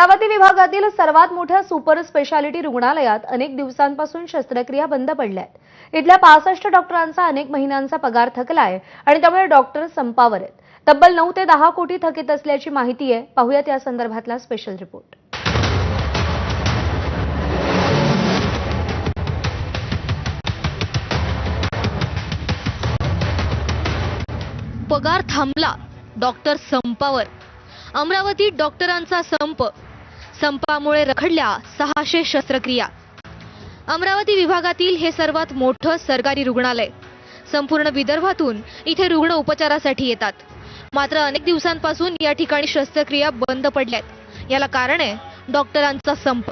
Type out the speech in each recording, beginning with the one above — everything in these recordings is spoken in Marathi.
अमरावती विभागातील सर्वात मोठ्या सुपर स्पेशालिटी रुग्णालयात अनेक दिवसांपासून शस्त्रक्रिया बंद पडल्या आहेत इथल्या पासष्ट डॉक्टरांचा अनेक महिन्यांचा पगार थकलाय आणि त्यामुळे डॉक्टर संपावर आहेत. तब्बल नऊ ते दहा कोटी थकीत असल्याची माहिती आहे. पाहुयात या संदर्भातला स्पेशल रिपोर्ट. पगार थांबला. डॉक्टर संपावर. अमरावतीत डॉक्टरांचा संप संपामुळे रखडल्या सहाशे शस्त्रक्रिया. अमरावती विभागातील हे सर्वात मोठं सरकारी रुग्णालय. संपूर्ण विदर्भातून इथे रुग्ण उपचारासाठी येतात. मात्र अनेक दिवसांपासून या ठिकाणी शस्त्रक्रिया बंद पडल्यात. याला कारण आहे डॉक्टरांचा संप.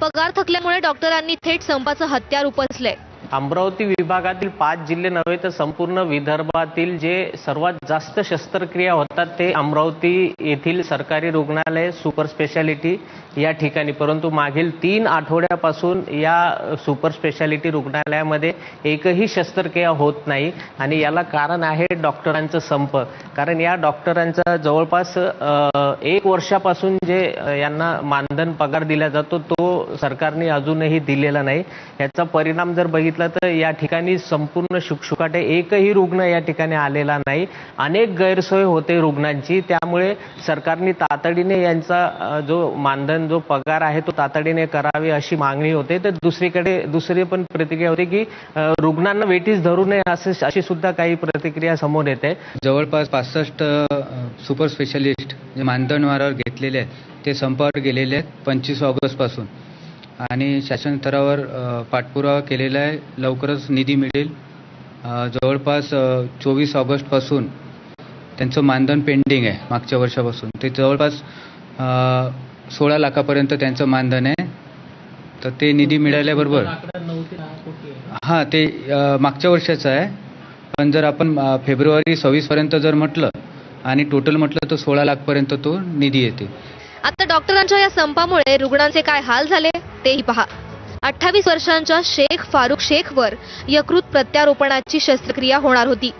पगार थकल्यामुळे डॉक्टरांनी थेट संपाचं हत्यार उपसलंय. अमरावती विभागातील पाच जिल्हे नव्हे तर संपूर्ण विदर्भातील जे सर्वात जास्त शस्त्रक्रिया होतात ते अमरावती येथील सरकारी रुग्णालय सुपर स्पेशालिटी या ठिकाणी. परंतु मागील तीन आठवड्यापासून या सुपर स्पेशालिटी रुग्णालयामध्ये एकही शस्त्रक्रिया होत नाही आणि याला कारण आहे डॉक्टरांचं संप. कारण या डॉक्टरांचा जवळपास एक वर्षापासून जे यांना मानधन पगार दिला जातो तो सरकारने अजूनही दिलेला नाही. याचा परिणाम जर बघितला तर या ठिकाणी संपूर्ण शुकशुकाटे एकही रुग्ण या ठिकाणी आलेला नाही. अनेक गैरसोय होते रुग्णांची. त्यामुळे सरकारने तातडीने यांचा जो मानधन जो पगार आहे तो तातडीने करावे अशी मागणी होते. तर दुसरीकडे दुसरी पण प्रतिक्रिया होती की रुग्णांना वेटीस धरू नये असे अशी सुद्धा काही प्रतिक्रिया समोर येते. जवळपास पासष्ट सुपर स्पेशालिस्ट जे मानधनवारावर घेतलेले आहेत ते संपावर गेलेले आहेत पंचवीस ऑगस्टपासून आणि शासन स्तरावर पाठपुरावा केलेला आहे. लवकरच निधी मिळेल. जवळपास चोवीस ऑगस्टपासून त्यांचं मानधन पेंडिंग आहे मागच्या वर्षापासून. ते जवळपास सोळा लाखापर्यंत त्यांचं मानधन आहे. तर ते निधी मिळाल्याबरोबर हां ते मागच्या वर्षाचं आहे. पण जर आपण फेब्रुवारी सव्वीसपर्यंत जर म्हटलं आणि टोटल म्हटलं तर सोळा लाखपर्यंत तो निधी येते. आता डॉक्टरांच्या या संपामुळे रुग्णांचे काय हाल झाले? तेही पहा. अठ्ठावीस वर्षांच्या शेख फारुख शेखवर यकृत प्रत्यारोपणाची शस्त्रक्रिया होणार होती.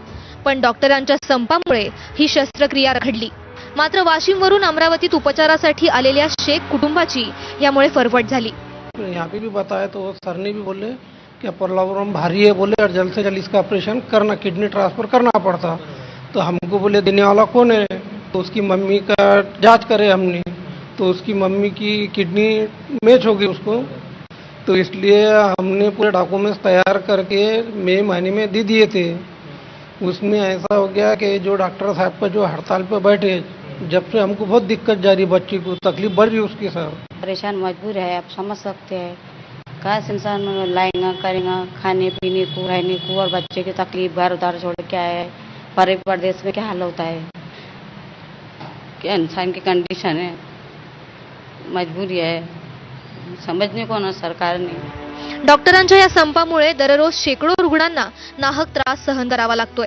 पण डॉक्टरांच्या संपामुळे ही शस्त्रक्रिया रखडली. मात्र वाशिमवरून अमरावतीत उपचारासाठी आलेल्या शेख कुटुंबाची यामुळे फरफट झाली. यहाँ पे भी बताया तो सर ने भी बोले कि प्रॉब्लम भारी है बोले और जल्द से जल्द इसका ऑपरेशन करना किडनी ट्रांसफर करना पड़ता. तो हमको बोले देने वाला कौन है? तो उसकी मम्मी का जांच करे हमने। तो उसकी मम्मी की किडनी मैच हो गई उसको। तो इसलिए हमने पूरे डॉक्यूमेंट्स तैयार करके मई महीने में दे दिए थे। उसमें ऐसा हो गया कि जो डॉक्टर साहब पर जो हड़ताल पर बैठे, जब से हमको बहुत दिक्कत जा रही बच्ची को, तकलीफ़ बढ़ रही उसकी सर। परेशान मजबूर है, आप समझ सकते हैं। कहा इंसान लाएगा, करेगा, खाने, पीने को, रहने को, और बच्चे की तकलीफ़, घर उधार छोड़ के आए परे प्रदेश में क्या हाल होता है? क्या इंसान की कंडीशन है? मजबूरी है समझने को ना सरकार ने डॉक्टरांच्या या संपामुळे दररोज शेकडो रुग्णांना नाहक त्रास सहन करावा लागतोय.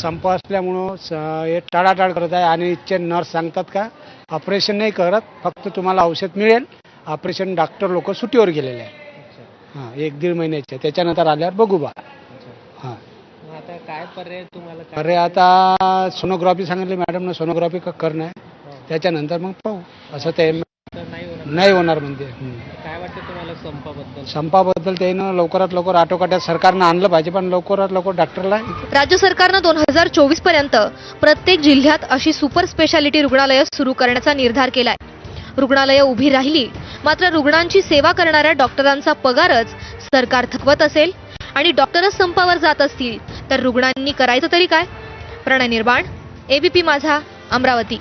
संप असल्यामुळं स- हे टाळाटाळ करत आहे आणि इथचे नर्स सांगतात का ऑपरेशन नाही करत फक्त तुम्हाला औषध मिळेल. ऑपरेशन डॉक्टर लोक सुट्टीवर गेलेले आहे हां एक दीड महिन्याचे. त्याच्यानंतर आल्यावर बघू बा. हां. आता काय पर्याय तुम्हाला? अरे आता सोनोग्राफी सांगितली मॅडमनं सोनोग्राफी क- करणं आहे. त्याच्यानंतर मग पाहू. असं ते नाही होणार. म्हणते. काय वाटतं तुम्हाला संपाबद्दल? संपाबद्दल त्यानं लवकरात लवकर आटोकाट्यात सरकारनं आणलं पाहिजे पण लवकरात लवकर डॉक्टरला राज्य सरकारनं दोन हजार चोवीसपर्यंत प्रत्येक जिल्ह्यात अशी सुपर स्पेशालिटी रुग्णालयं सुरू करण्याचा निर्धार केलाय. रुग्णालयं उभी राहिली मात्र रुग्णांची सेवा करणाऱ्या डॉक्टरांचा पगारच सरकार थकवत असेल आणि डॉक्टरच संपावर जात असतील तर रुग्णांनी करायचं तरी काय? प्रणय निर्माण एबीपी माझा अमरावती.